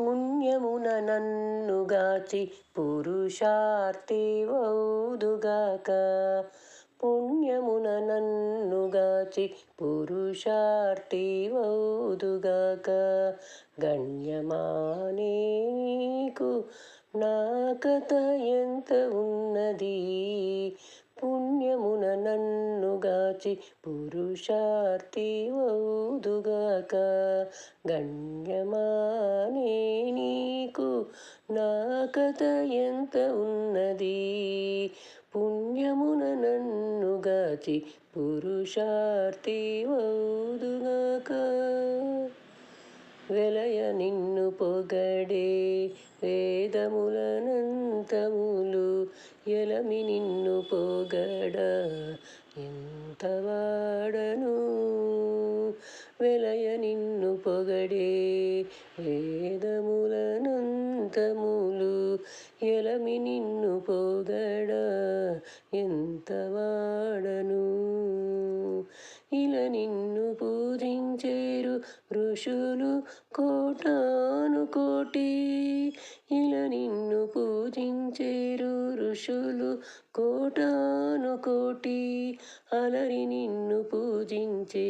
పుణ్యమున నన్నుగాచి పురుషార్థి వౌదుగాక. పుణ్యమున నన్నుగాచి పురుషార్థి వౌదుగాక. నా కథ ఎంత ఉన్నది? పుణ్యమున నన్నుగాచి పురుషార్థి వౌదుగాక గణ్యమానే నీకు నా కథ ఎంత ఉన్నది? పుణ్యమున నన్నుగాచి పురుషార్థి వౌదుగాక. వెలయ నిన్ను పొగడే వేదములనంతములు ఎలమి నిన్ను పొగడ ఎంత వాడను వెలయ అనంతములు ఎలమి నిన్ను పోగడా ఎంత వాడను? ఇలా నిన్ను పూజించేరు ఋషులు కోటాను కోటి ఇలా నిన్ను పూజించేరు ఋషులు కోటాను కోటి అలరి నిన్ను పూజించే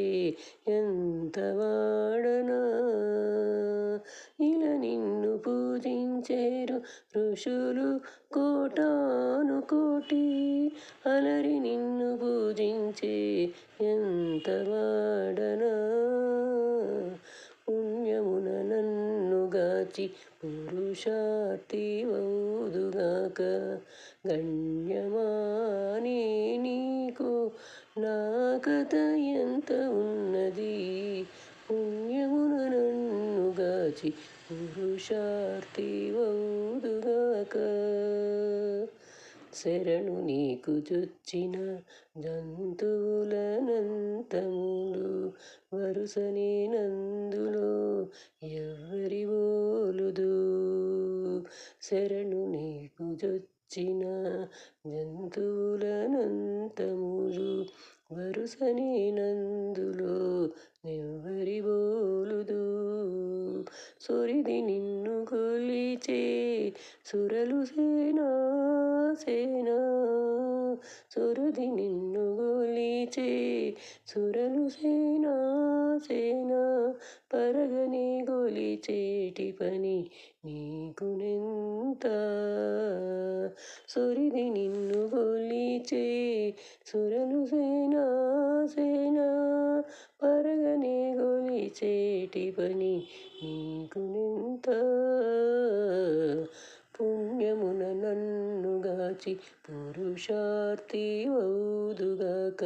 ఎంత వాడనా? ఇలా నిన్ను పూజించేరు. ఋషులు కోటాను కోటి అలరి నిన్ను పూజించే ఎంత వాడనా? పుణ్యమున నన్నుగాచి పురుషార్థి వౌదుగాక గణ్యమానే నీకు నా కథ ఎంత ఉన్నది? పుణ్య నన్నుగాచి పురుషార్థి వౌదుగాక. శరణు నీకు చొచ్చిన జంతువులనంతములు వరుసనే నందులో ఎవరి ఓలుదు శరణు నీకు చొచ్చిన జంతువులనంతములు వరుసనే నందులు కొలిచే సురలు సేనా సేనా. సురది నిన్ను గోలిచే సురలు సేనా సేనా. పరగని గొలిచేటి పని నీకునెంత సురిది నిన్ను గోలిచే సురలు సేనా సేనా. పరగని గొలిచేటి పని నీకునెంత కాచి పురుషార్థి వౌదుగాక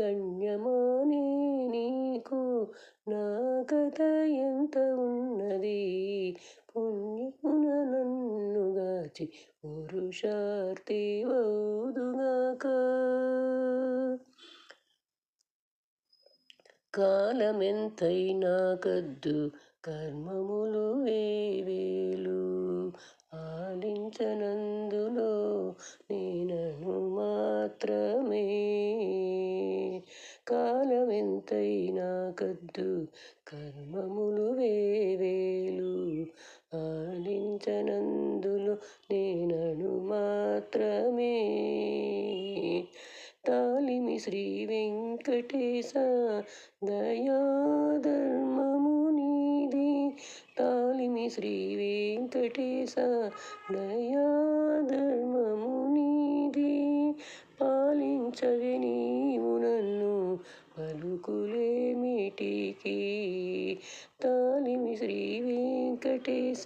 గణ్యమానే నీకు నా కథ ఎంత ఉన్నది? పుణ్యమున నన్నుగాచి పురుషార్థి వౌదుగాక. కాలమెంతైనా కద్దు కర్మములు వేవేలు ఆలించనందులో నేనను మాత్రమే. కాలమెంతైనా కద్దు కర్మములు వేవేలు. ఆలించనందులో నేనను మాత్రమే. తాలిమి శ్రీ వెంకటేశ దయాధర్మము నీది. తాలిమి శ్రీ వెంకటేశ దయాధర్మము నీది పాలించవి నీవు నన్ను పలుకులేమిటికి తాలిమి శ్రీ వెంకటేశ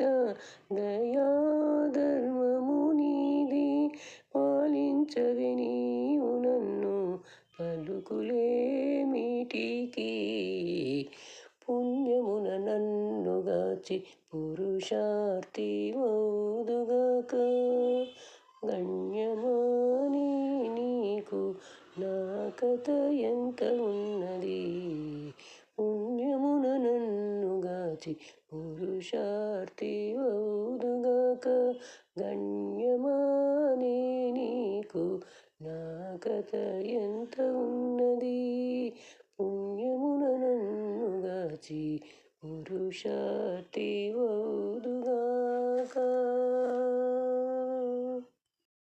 దయాధర్మము నీది పాలించవి నీ నన్నుగాచి పురుషార్థి వౌదుగాక గణ్యమాని నీకు నా కథ ఎంత ఉన్నది? పుణ్యమున నన్నుగాచి పురుషార్థి వౌదుగాక గణ్యమాని నీకు నా కథ ఎంత ఉన్నది? పుణ్యమున నన్నుగాచి पुरुषातिवौदुगाक